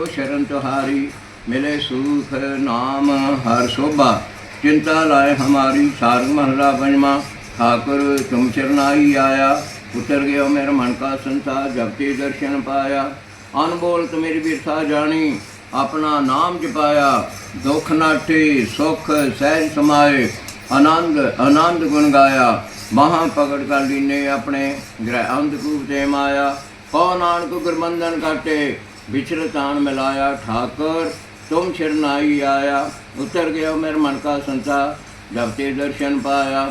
तुहारी मिले सुख नाम हर शोभा चिंता लाए हमारी सारंग महला पंजमा ठाकुर तुम चरनाई आया उतर गयो मेरे मन का संसार जब ते दर्शन पाया अनबोल तो मेरी बिरथा जानी अपना नाम जपाया दुख नाटे सुख सहज समाए आनंद आनंद गुण गाया ਮਹਾਂ ਪਕੜ ਕਰ ਲੀਨੇ ਆਪਣੇ ਗ੍ਰਹਿ ਅੰਧਕੂਪ ਤੇ ਮਾਇਆ ਕੋ ਨਾਨਕ ਗੁਰਬੰਧਨ ਕਾਟੇ विचरतान मिलाया, ठाकर, तुम शरणाई आया। उतर गया मेरे मन का संता जब ते दर्शन पाया।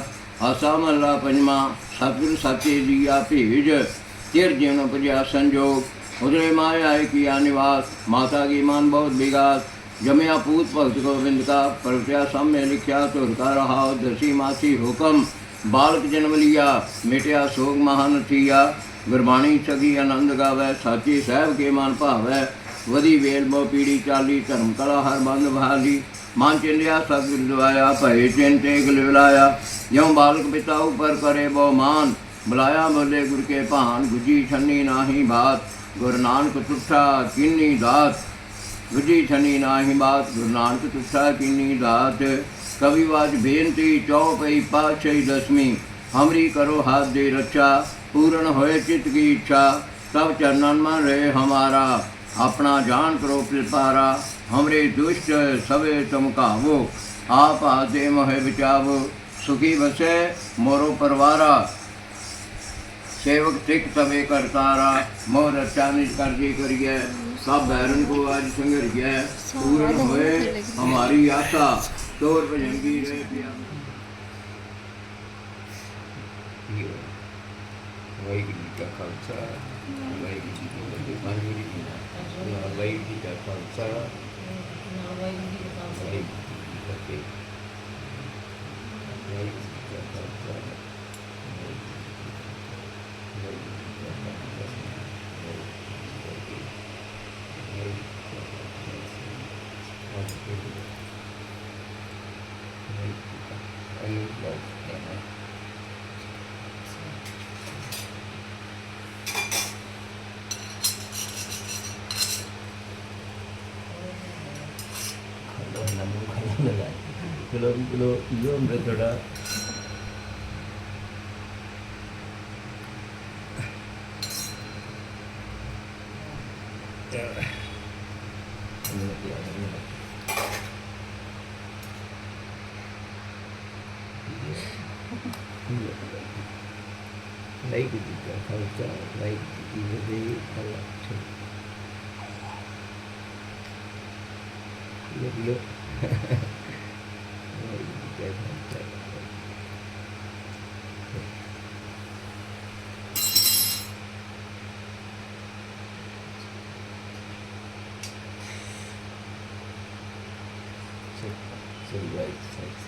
आसा मल्ला पंजमा, सतगुरु सत्य दिया भेज। तिर जीवन प्रजा संजोग। उदरे माया किया निवास। माता की मान बहुत विगास जमया पूत भक्त गोविंद का प्रत्या सम्य लिखा तुरका रहा दसी मासी हुक्म। बालक जन्म लिया, मिटया सोग महान थिया। ਗੁਰਬਾਣੀ ਸਗੀ ਆਨੰਦ ਗਾਵੇ, ਸਾਚੀ ਸਾਹਿਬ ਕੇ ਮਨ ਭਾਵੈ, ਵਧੀ ਵੇਲ ਮੋ ਪੀੜੀ ਚਾਲੀ, ਧਰਮ ਕਲਾ ਹਰ ਬੰਦ ਬਹਾਲੀ। ਮਨ ਚਿੰਦਿਆ ਸਤਿਗੁਰ ਦਵਾਇਆ, ਭਏ ਚਿੰਤੇ ਗਲ ਵਿਲਾਇਆ ਜਿਉ ਬਾਲਕ ਪਿਤਾ ਉਪਰ ਕਰੇ ਬੋ ਮਾਨ ਬੁਲਾਇਆ ਬੋਲੇ ਗੁਰ ਕੇ ਭਾਨ। ਗੁਜੀ ਛੰਨੀ ਨਾਹੀ ਬਾਤ, ਗੁਰ ਨਾਨਕ ਤੁਠਾ ਕਿੰਨੀ ਦਾਤ। ਗੁਜੀ ਛਨੀ ਨਾਹੀ ਬਾਤ, ਗੁਰੂ ਨਾਨਕ ਤੁਠਾ ਕੀਨੀ ਦਾਤ। ਕਵੀ ਵਾਜ ਬੇਨਤੀ ਚੌਪਈ ਪਾਛਈ ਦਸਵੀਂ, ਹਮਰੀ ਕਰੋ ਹਾਥ ਦੇ ਰੱਛਾ। ਪੂਰਨ ਹੋਏ ਚਿਤ ਕੀ ਇੱਛਾ, ਸਭ ਚਰਨਨ ਮਨ ਰਹੇ ਹਮਾਰਾ। ਆਪਣਾ ਜਾਨ ਕਰੋ ਕਿਰਪਾਰਾ, ਹਮਰੇ ਦੁਸ਼ਟ ਸਵੇ ਤੁਮ ਕਾਵੋ ਆਪ ਆਦੇ ਮੋਹਿ ਵਿਚਾਵੋ, ਸੁਖੀ ਵਸੇ ਮੋਰੋ ਪਰਵਾਰਾ। ਸੇਵਕ ਟਿਕ ਤਵੇ ਕਰਤਾਰਾ ਮੋਹ ਰਚਾਨੀ ਕਰਜੀ ਕਰੀਏ ਸਭ ਬੈਰਨ ਕੋ ਅੱਜ ਸੰਗਰੀਏ ਪੂਰਨ ਹੋਏ ਹਮਾਰੀ ਆਸਾ। ਤੋਰ ਭਜੰਗੀ ਰਹੇ ਪਿਆ। ਵਾਹਿਗੁਰੂ ਜੀ ਕਾ ਖਾਲਸਾ ਵਾਹਿਗੁਰੂ ਜੀ ਕੀ ਫਤਿਹ ਵਾਹਿਗੁਰੂ ਜੀ ਨਾ ਵਾਹਿਗੁਰੂ ਜੀ ਕਾ ਖਾਲਸਾ ਨਾ ਵਾਹਿਗੁਰੂ ਜੀ ਕੀ ਫਤਿਹ ਵਾਹਿਗੁਰੂ ਜੀ ਕੀ ਫਤਿਹ ਵਾਹਿਗੁਰੂ ਜੀ ਕਾ ਖਾਲਸਾ ਵਾਹਿਗੁਰੂ ਜੀ ਕੀ ਫਤਿਹ ਵਾਹਿਗੁਰੂ ਜੀ ਕੀ ਫਤਿਹ लगा किलो किलो इहो अमृत थोड़ा லைட் கரெக்டாக லைட் இருபது கரெக்டாக Look, look. சரி ரைட் ரைட்